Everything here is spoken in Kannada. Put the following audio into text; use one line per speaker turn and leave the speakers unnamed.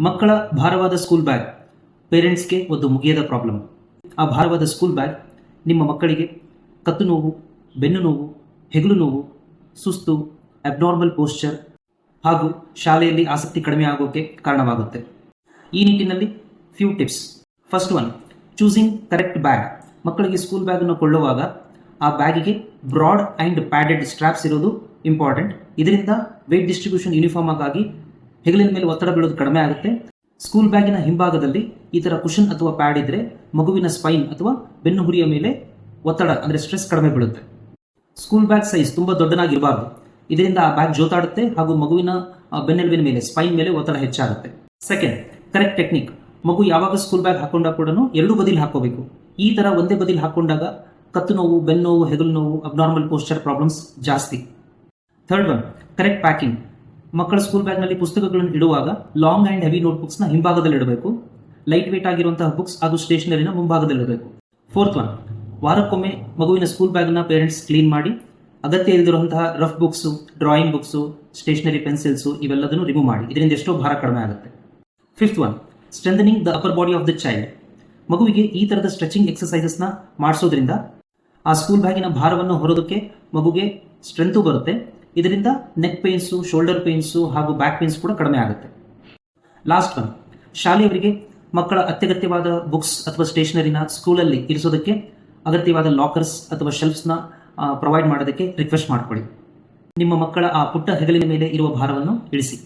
ಮಕ್ಕಳ ಭಾರವಾದ ಸ್ಕೂಲ್ ಬ್ಯಾಗ್ ಪೇರೆಂಟ್ಸ್ಗೆ ಒಂದು ಮುಗಿಯದ ಪ್ರಾಬ್ಲಮ್ ಆ ಭಾರವಾದ ಸ್ಕೂಲ್ ಬ್ಯಾಗ್ ನಿಮ್ಮ ಮಕ್ಕಳಿಗೆ ಕತ್ತು ನೋವು, ಬೆನ್ನು ನೋವು, ಹೆಗಲು ನೋವು, ಸುಸ್ತು ಅಬ್ನಾರ್ಮಲ್ ಪೋಸ್ಚರ್ ಹಾಗೂ ಶಾಲೆಯಲ್ಲಿ ಆಸಕ್ತಿ ಕಡಿಮೆ ಆಗೋಕ್ಕೆ ಕಾರಣವಾಗುತ್ತೆ. ಈ ನಿಟ್ಟಿನಲ್ಲಿ few tips first one choosing correct bag ಮಕ್ಕಳಿಗೆ ಸ್ಕೂಲ್ ಬ್ಯಾಗನ್ನು ಕೊಳ್ಳುವಾಗ ಆ ಬ್ಯಾಗಿಗೆ ಬ್ರಾಡ್ ಆ್ಯಂಡ್ ಪ್ಯಾಡೆಡ್ ಸ್ಟ್ರಾಪ್ಸ್ ಇರೋದು ಇಂಪಾರ್ಟೆಂಟ್ ಇದರಿಂದ ವೇಟ್ ಡಿಸ್ಟ್ರಿಬ್ಯೂಷನ್ ಯೂನಿಫಾರ್ಮ್ ಆಗಿ ಹೆಗಲಿನ ಮೇಲೆ ಒತ್ತಡ ಬೀಳೋದು ಕಡಿಮೆ ಆಗುತ್ತೆ. ಸ್ಕೂಲ್ ಬ್ಯಾಗಿನ ಹಿಂಭಾಗದಲ್ಲಿ ಈ ಥರ ಕುಷನ್ ಅಥವಾ ಪ್ಯಾಡ್ ಇದ್ದರೆ ಮಗುವಿನ ಸ್ಪೈನ್ ಅಥವಾ ಬೆನ್ನು ಹುರಿಯ ಮೇಲೆ ಒತ್ತಡ, ಅಂದರೆ ಸ್ಟ್ರೆಸ್ ಕಡಿಮೆ ಬೀಳುತ್ತೆ. ಸ್ಕೂಲ್ ಬ್ಯಾಗ್ ಸೈಜ್ ತುಂಬ ದೊಡ್ಡನಾಗಿರಬಾರ್ದು ಇದರಿಂದ ಆ ಬ್ಯಾಗ್ ಜೋತಾಡುತ್ತೆ ಹಾಗೂ ಮಗುವಿನ ಬೆನ್ನೆಲುಬಿನ ಮೇಲೆ, ಸ್ಪೈನ್ ಮೇಲೆ ಒತ್ತಡ ಹೆಚ್ಚಾಗುತ್ತೆ. Second, correct technique. ಮಗು ಯಾವಾಗ ಸ್ಕೂಲ್ ಬ್ಯಾಗ್ ಹಾಕೊಂಡಾಗ ಕೂಡ ಎರಡು ಬದಿಲಿ ಹಾಕೋಬೇಕು ಈ ಥರ ಒಂದೇ ಬದಿಲಿ ಹಾಕೊಂಡಾಗ ಕತ್ತು ನೋವು, ಬೆನ್ನು ನೋವು, ಹೆಗಲು ನೋವು ಅಬ್ನಾರ್ಮಲ್ ಪೋಸ್ಚರ್ ಪ್ರಾಬ್ಲಮ್ಸ್ ಜಾಸ್ತಿ. ಥರ್ಡ್ ಒನ್ ಕರೆಕ್ಟ್ ಪ್ಯಾಕಿಂಗ್ ಮಕ್ಕಳ ಸ್ಕೂಲ್ ಬ್ಯಾಗ್ನಲ್ಲಿ ಪುಸ್ತಕಗಳನ್ನು ಇಡುವಾಗ ಲಾಂಗ್ ಆ್ಯಂಡ್ ಹೆವಿ ನೋಟ್ಬುಕ್ಸ್ನ ಹಿಂಭಾಗದಲ್ಲಿ ಇಡಬೇಕು. ಲೈಟ್ ವೇಟ್ ಆಗಿರುವಂತಹ ಬುಕ್ಸ್ ಹಾಗೂ ಸ್ಟೇಷನರಿನ ಮುಂಭಾಗದಲ್ಲಿ ಇಡಬೇಕು. ಫೋರ್ತ್ ಒನ್ ವಾರಕ್ಕೊಮ್ಮೆ ಮಗುವಿನ ಸ್ಕೂಲ್ ಬ್ಯಾಗ್ನ ಪೇರೆಂಟ್ಸ್ ಕ್ಲೀನ್ ಮಾಡಿ, ಅಗತ್ಯ ಇಲ್ಲದಿರುವಂತಹ rough books drawing books stationery pencils ಇವೆಲ್ಲದನ್ನು remove ಮಾಡಿ. ಇದರಿಂದ ಎಷ್ಟೋ ಭಾರ ಕಡಿಮೆ ಆಗುತ್ತೆ. Fifth one strengthening the upper body of the child ಮಗುವಿಗೆ ಈ ಥರದ ಸ್ಟ್ರೆಚಿಂಗ್ ಎಕ್ಸಸೈಸಸ್ನ ಮಾಡಿಸೋದ್ರಿಂದ ಆ ಸ್ಕೂಲ್ ಬ್ಯಾಗಿನ ಭಾರವನ್ನು ಹೊರೋದಕ್ಕೆ ಮಗುಗೆ ಸ್ಟ್ರೆಂತು ಬರುತ್ತೆ. ಇದರಿಂದ ನೆಕ್ ಪೇನ್ಸು ಶೋಲ್ಡರ್ ಪೇನ್ಸು ಹಾಗೂ ಬ್ಯಾಕ್ ಪೇನ್ಸ್ ಕೂಡ ಕಡಿಮೆ ಆಗುತ್ತೆ. ಲಾಸ್ಟ್ ಒನ್ ಶಾಲೆಯವರಿಗೆ ಮಕ್ಕಳ ಅತ್ಯಗತ್ಯವಾದ ಬುಕ್ಸ್ ಅಥವಾ ಸ್ಟೇಷನರಿನ ಸ್ಕೂಲಲ್ಲಿ ಇರಿಸೋದಕ್ಕೆ ಅಗತ್ಯವಾದ ಲಾಕರ್ಸ್ ಅಥವಾ ಶೆಲ್ಫ್ಸ್ನ ಪ್ರೊವೈಡ್ ಮಾಡೋದಕ್ಕೆ ರಿಕ್ವೆಸ್ಟ್ ಮಾಡಿಕೊಳ್ಳಿ. ನಿಮ್ಮ ಮಕ್ಕಳ ಆ ಪುಟ್ಟ ಹೆಗಲಿನ ಮೇಲೆ ಇರುವ ಭಾರವನ್ನು ಇಳಿಸಿ.